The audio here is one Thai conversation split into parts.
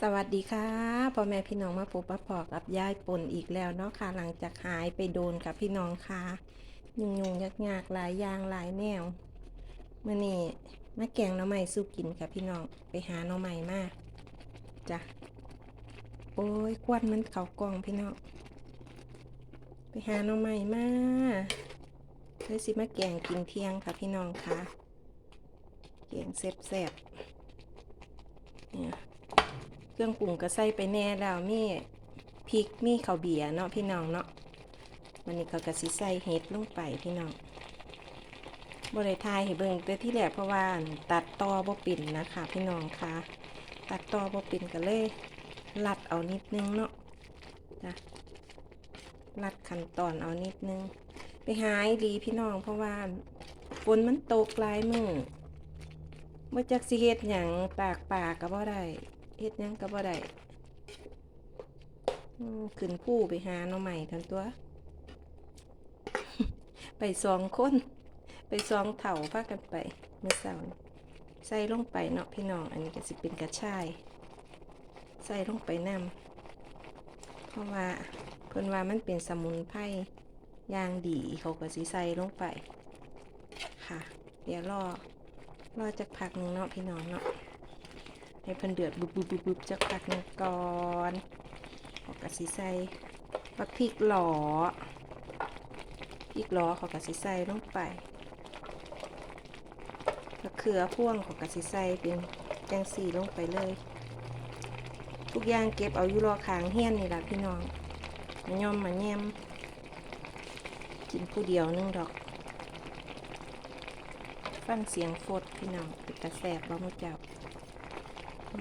สวัสดีค่ะพ่อแม่พี่น้องมาพบปะพอกับยายปนอีกแล้วเนาะค่ะ หลังจากหายไปโดนกับพี่น้องค่ะยุ่งยุ่งยากยากหลายอย่างหลายแนวเมื่อนี้มาแกงหน่อไม้สู้กินค่ะพี่น้องไปหาหน่อไม้มาจ้ะโอ้ยควันมันเขากองพี่น้องไปหาหน่อไม้มาเลยสิมาแกงกินเที่ยงค่ะพี่น้องค่ะแกงแซ่บๆเนี่ย เครื่องปรุงก็ใส่ไปแน่แล้วมีพริกมีข้าวเบียเนาะพี่น้องเนาะวันนี้เขาก็สิใส่เห็ดลงไปพี่น้องบริทายให้เบิ่งแต่ที่แรกเพราะว่าตัดต่อบ่ปิ่นนะคะพี่น้องคะตัดต่อบ่ปิ่นก็เลยลัดเอานิดนึงเนาะจ้ะลัดขั้นตอนเอานิดนึง ไปหายดีพี่น้องเพราะว่าฝนมันตกหลายมือเมื่อจักสิเฮ็ดหยังตากป่าก็บ่ได้ เฮ็ดยังก็บ่ได้ขึ้นผู้ไปหาน่อใหม่ทันตัว ไปสองคน ไปสองเถ่าพากันไปเมื่อเช้านี้ใส่ลงไปเนาะพี่น้อง อันนี้ก็สิเป็นกระชาย ใส่ลงไปนํเพราะว่าเพิ่นว่ามันเป็นสมุนไพรอย่างดีเขาก็สิใส่ลงไป ค่ะ เดี๋ยวรอรอจักพักหนึงเนาะพี่น้องเนาะ ให้เพิ่นเดือดบุบบุบบุบบุบจักพักนึงก่อนขากะสิใส่บักพริกหลอพริกหลอขากะสิใส่ลงไปมะเขือพ่วงขากะสิใส่เป็นจังสีลงไปเลย ทุกอย่างเก็บเอาอยู่รอคางเฮี้ยนนี่ละพี่น้องมาย่อมมาแยมกินผู้เดียวนึงดอก ฟังเสียงฟดพี่น้องเป็นตาแสบบ่มุจ้าอื ม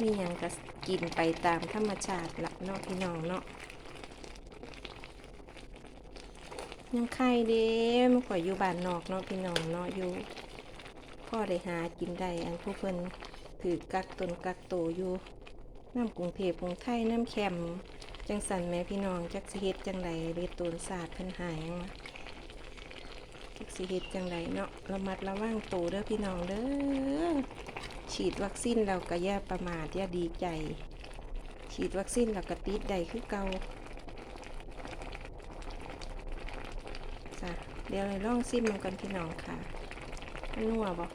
มีหยังก็กินไปตามธรรมชาติละเนาะพี่น้องเนาะยังไข่เด้มันข่อยอยู่บ้านนอกเนาะพี่น้องเนาะอยู่พ่อได้หากินได้อันผู้เพิ่นถือกักตนกักโตอยู่น้ำกรุงเทพกรุงไทยน้ำแคมจังสันแม่พี่น้องจักสิเฮ็ดจังไรเรตนศาสตร์เพิ่นหายงมาจักสิเฮ็ดจังไรเนาะระมัดระวังโตเด้อพี่น้องเด้อ ฉีดวัคซีนเราก็อย่ประมาทอย่าดีใจ ฉีดวัคซีนเราก็ติดใดคือเก่าจ้ะเดี๋ยวเราลองซิมมันก่อนพี่น้องค่ะนัวบ่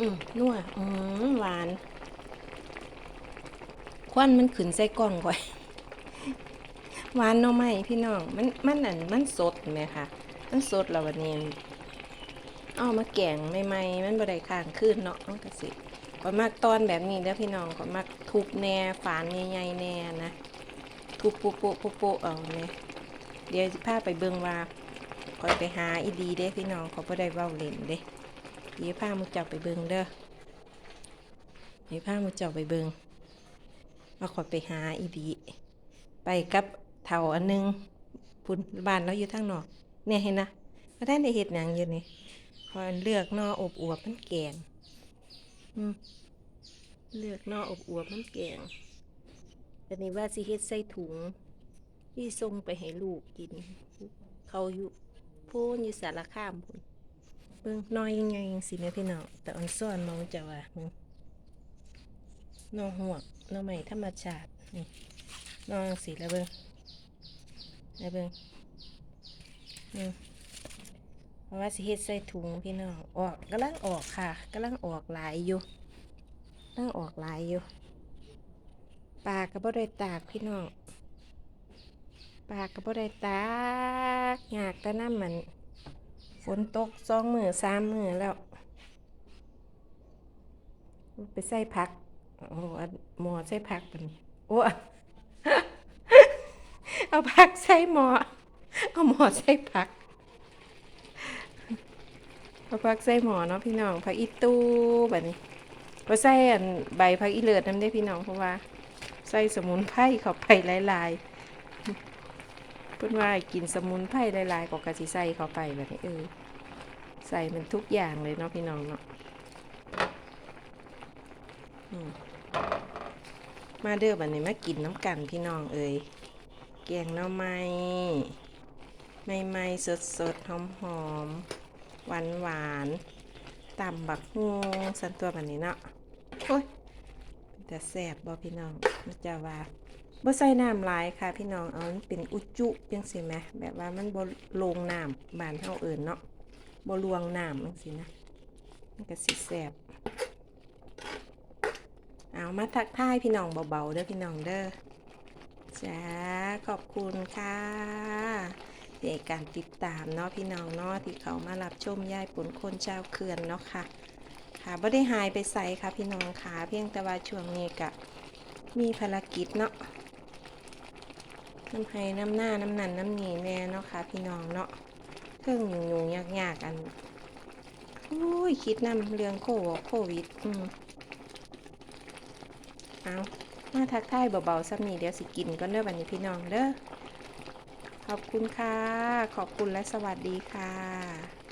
อืมนัวอืมหวาน ควันมันขึ้นใส่กล่องก่อยหวานเนาะไหมพี่น้อง มันมันอันมันสดไหมคะมันสดแล้ววันนี้ เอามาแกงใหม่ๆมันบ่ได้ค้างคืนเนาะมันก็สิก็มักตอนแบบนี้เด้อพี่น้องก็มักทุบแน่ฝานใหญ่ๆแน่นะ ทุบปุ๊บปุ๊บปุ๊บปุ๊บเอาเนี่ยเดี๋ยวสิพาไปเบิ่งว่าคอยไปหาอีดีเด้พี่น้องเขาบ่ได้เว้าเล่นเด้เดี๋ยวพามูเจ้าไปเบิ่งเด้อเดี๋ยวพามูเจ้าไปเบิ่งว่าคอยไปหาอีดี ไปกับเท่าอันหนึงพุ่นบ้านเราอยู่ทางนอก เนี่ยเห็นนะก็ได้ในเฮ็ดหยังอยู่นี่ พอเลือกนออบอวบมันแกงเลือกนออบอวบมันแกงอันนี้ว่าสิเฮ็ดใส่ถุง ที่ส่งไปให้ลูกกิน เขาอยู่พูนอยู่สารคามพุ่นเบิ่งน้อยยังไงยังสิแม่พี่น้องแต่อันซ่อนมองจะว่ามึงนอหัวกนอใหม่ธรรมชาตินี่นอสีแล้วเบิ่งแล้วเบิ่งอืมเพ ราะว่าสิเฮ็ดใส่ถุงพี่น้องออกกำลังออกค่ะกำลังออกหลายอยู่กำลังออกหลายอยู่ปากก็บ่ได้ตากพี่น้องปากก็บ่ได้ตากยากแต่น้ำมันฝนตกสองมือสามมือแล้ว ไปใส่ผักโอ้หอันหมอใส่ผักเป็นโอ้เอาผักใส่หมอเอาหมอใส่ผัก เอาผักใส่หมอเนาะพี่น้องผักอีตู้แบบนี้ก็ใส่อันใบผักอีเลือดน้ำได้พี่น้องเพราะว่า ใส่สมุนไพรเข้าไปหลายๆเพิ่นว่ากินสมุนไพรหลายๆก็กะสิใส่เข้าไปแบบนี้เออใส่มันทุกอย่างเลยเนาะพี่น้องเนาะมาเด้อบัดนี้มากินน้ำกันพี่น้องเอ้ยแกงหน่อไม้ใหม่ๆสดๆหอม หวานหวานตำบักฮวงสันตัวแบบนี้เนาะโอ้ยแต่แสบบ่พี่น้องมันจะว่าบ่ใส่น้ำลายค่ะ พี่น้องเอาเป็นอุจจุจังซี่แหมแบบว่ามันบ่ลงน้ำบานเฮาเอิ้นเนาะบ่ลวงน้ำจังซี่นะมันก็สิแสบเอามาทักทายพี่น้องเบาๆเด้อพี่น้องเด้อจ้าขอบคุณค่ะ ในการติดตามเนาะพี่น้องเนาะที่เขามารับชมยายปนคนชาวเขื่อนเนาะค่ะ ค่ะไม่ได้หายไปใส่ค่ะพี่น้องค่ะเพียงแต่ว่าช่วงนี้กะมีภารกิจเนาะน้ำให้น้ำหน้าน้ำนันน้ำหนีแน่เนาะค่ะพี่น้องเนาะเครื่องยุ่งยุ่งยากยากๆอันโอ้ยคิดนำเรื่องโควิดโควิดอืมเอามาทักทายเบาๆสักนิดเดี๋ยวสิกินก็เด้อบันนี้พี่น้องเด้อ อบคุณค่ะ ขอบคุณและสวัสดีค่ะ